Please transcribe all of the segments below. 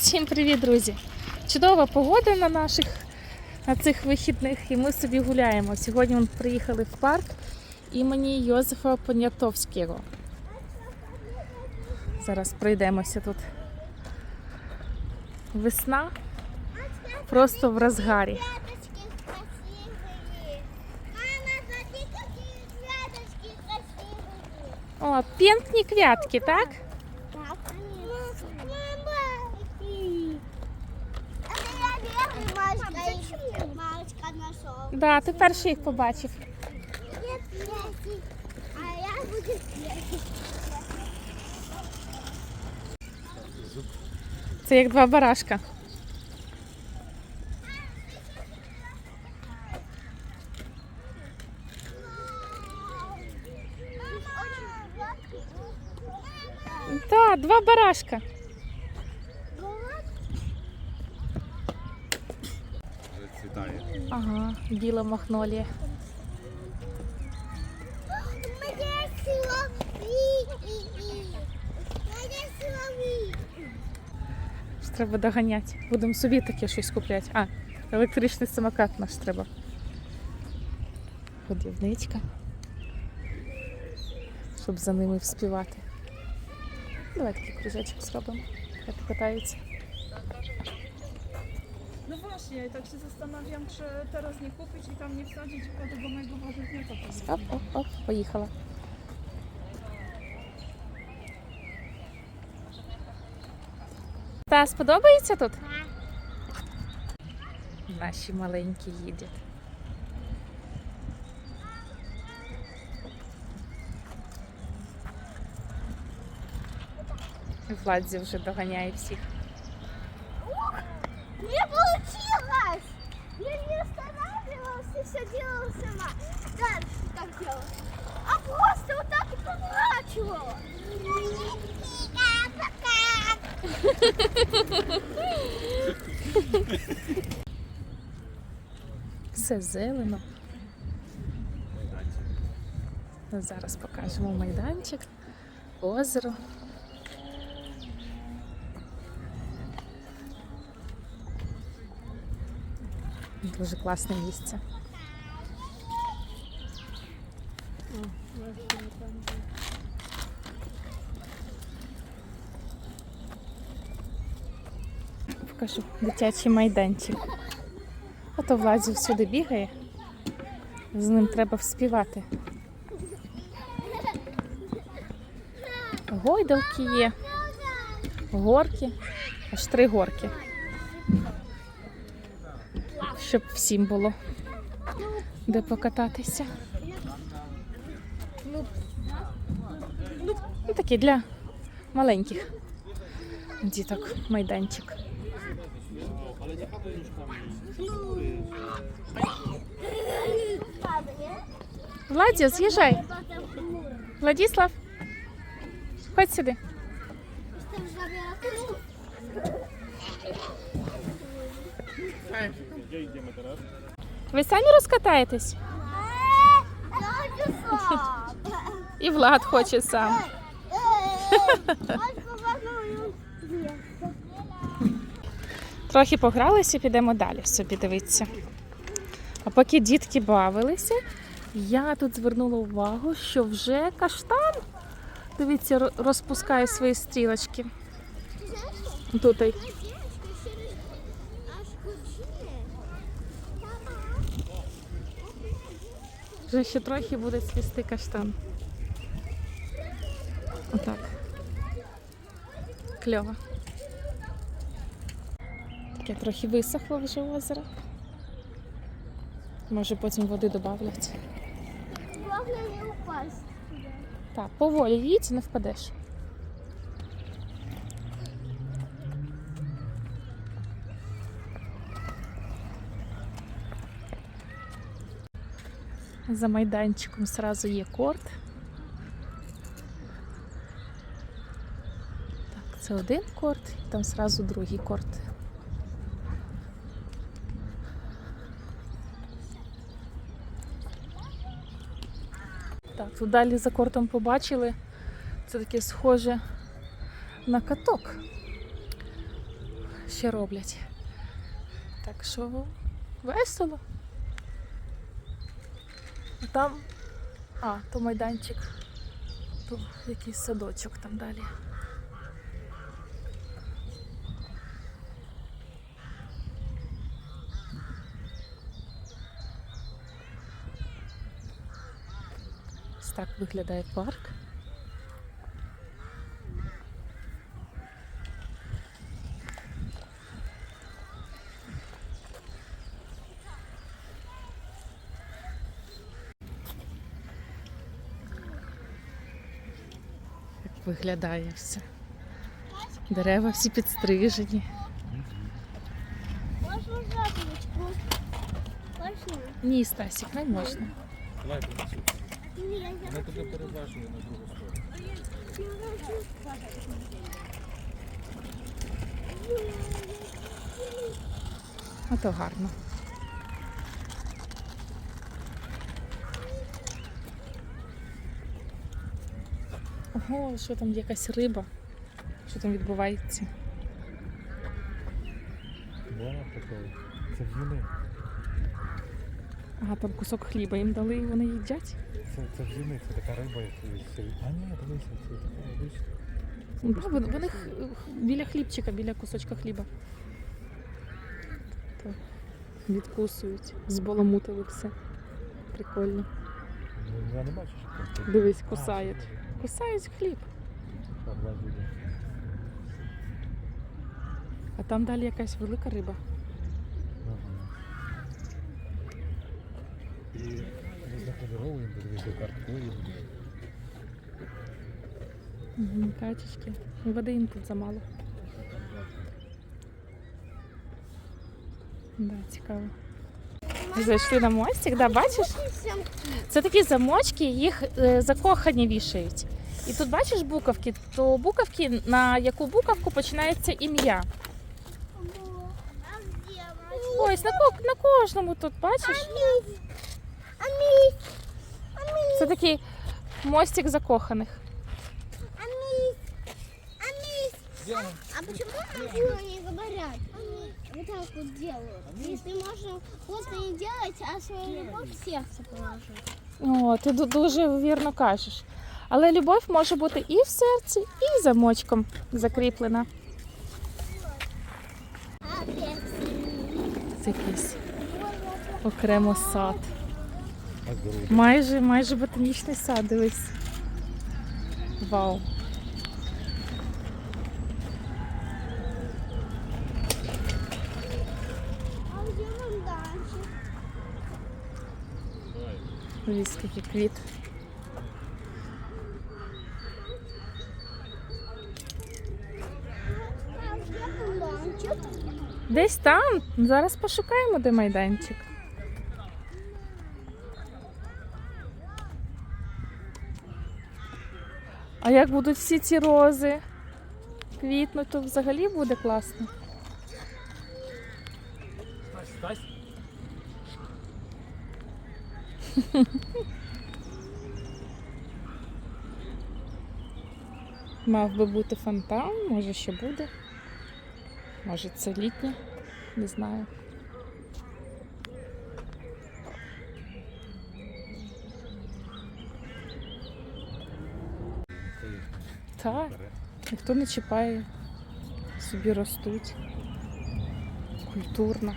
Всім привіт, друзі! Чудова погода на наших на цих вихідних, і ми собі гуляємо. Сьогодні ми приїхали в парк імені Йозефа Понятовського. Зараз пройдемося тут. Весна просто в розгарі. О, пінкні квятки? Так, Да, ти перший їх побачив. Нет, третий. А я буду третий. Це як два барашка. Так, два барашка. Цвітає. Ага, біла. Ж Треба доганяти. Будемо собі таке щось купляти. А, електричний самокат наш треба. Годівничка. Щоб за ними вспівати. Давай такий кружечок зробимо. Хай покатаються. No właśnie, tak się zastanawiam, czy teraz nie kupić i tam nie wsadzić tego mojego warzywniaka. Оп, оп, оп, поїхала. Та сподобається тут? Наші маленькі їдять. Владзі вже доганяє всіх. Не получилось! Я не останавливалась и все делала сама. Дальше как делала? А просто вот так и поворачивала. Все зелено. Зараз покажемо майданчик, озеро. Дуже класне місце. Покажу дитячий майданчик. Ото Владзі всюди бігає. З ним треба вспівати. Гойдалки є, горки, аж три горки. Щоб всім було де покататися. Ну, такий для маленьких діток майданчик. Владя, з'їжджай. Владіслав, ходь сюди. Gdzie idziemy teraz? Ви самі розкатаєтесь? І Влад хоче сам. Трохи погралися, підемо далі собі дивитися. А поки дітки бавилися, я тут звернула увагу, що вже каштан, дивіться, розпускає свої стрілочки. Тут. Вже ще трохи буде цвісти каштан. Отак. Кльово. Таке трохи висохло вже озеро. Може потім води додавлять. Главное не упасть. Так, поволі їдь, не впадеш. За майданчиком сразу є корт. Так, це один корт, і там сразу другий корт. Так, тут далі за кортом побачили. Це таке схоже на каток. ще роблять. Так що весело. Там. А, то майданчик. То якийсь садочок там далі. Ось так виглядає парк. Як виглядає все. Дерева всі підстрижені. Можно жабочку? Можно? Ні, Стасік, не можна. Давай Ми тебе переважуємо на другу сторону. Ото гарно. Ого, що там якась риба? Що там відбувається? Вона такої. Це в'юни. Ага, там кусок хліба їм дали і вони їдять. Це, це в'юни, це така риба, це... А ні, дивися, це така обична. Ну, да, вони, вони х- біля хлібчика, біля кусочка хліба. То відкусують, збаламутили все. Прикольно. Ну, я не бачу, що там. Дивись, кусають. Кусають хліб. А там далі якась велика риба. Ага. І різнокольоровий, дивись, картковий. Угу, качечки. Води їм тут замало. Да, цікаво. Зайшли на мостик, да, бачиш? Це такі замочки, їх е, закохані вішають. І тут бачиш буковки, то буковки, на яку буковку починається ім'я. Ось на, ко- на кожному тут, бачиш? Це такий мостик закоханих. Амись! А почему нам не говорят? Вот так вот делают. Если можно просто не делать, а свою любовь в сердце положить. О, ти ду- дуже вірно кажеш. Але любов може бути і в серці, і замочком закріплена. Це якийсь окремо сад. Майже, майже ботанічний сад, дивись. Вау. Дивись, який квіт. Десь там. Зараз пошукаємо, де майданчик. А як будуть всі ці рози квітнуть, то взагалі буде класно. Мав би бути фонтан, може ще буде. Може це літнє, не знаю. Так, ніхто не чіпає, собі ростуть. Культурно.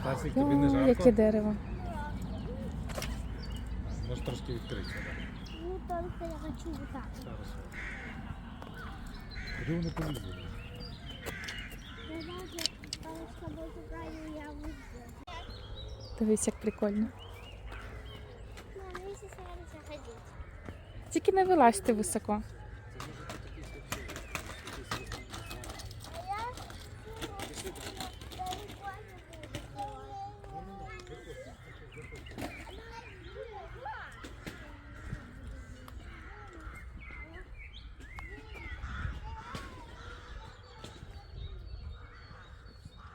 Стасик, тобі не жарко? яке дерево. Може трошки відкрити. Ну, только я хочу вот так. Хорошо. Куди вони полізли? Выйду. Дивись, як прикольно. Тільки не вилазьте високо.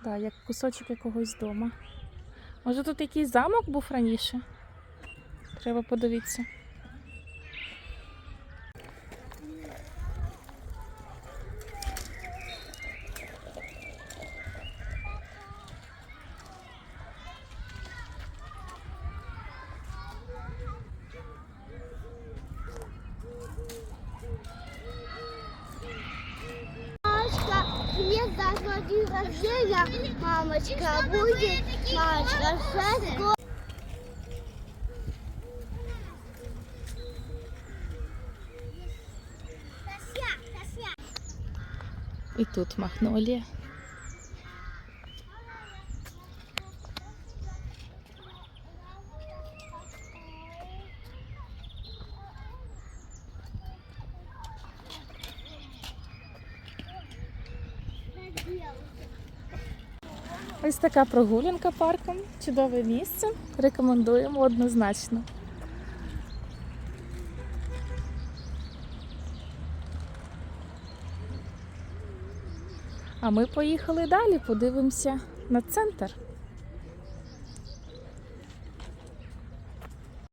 Так, як кусочок якогось дома. Може тут якийсь замок був раніше? дерева, подивіться. Мне должно день рождения, мамочка, будет мамочка, 6 год. І тут магнолія. Ось така прогулянка парком. Чудове місце. Рекомендуємо однозначно. А ми поїхали далі, подивимося на центр.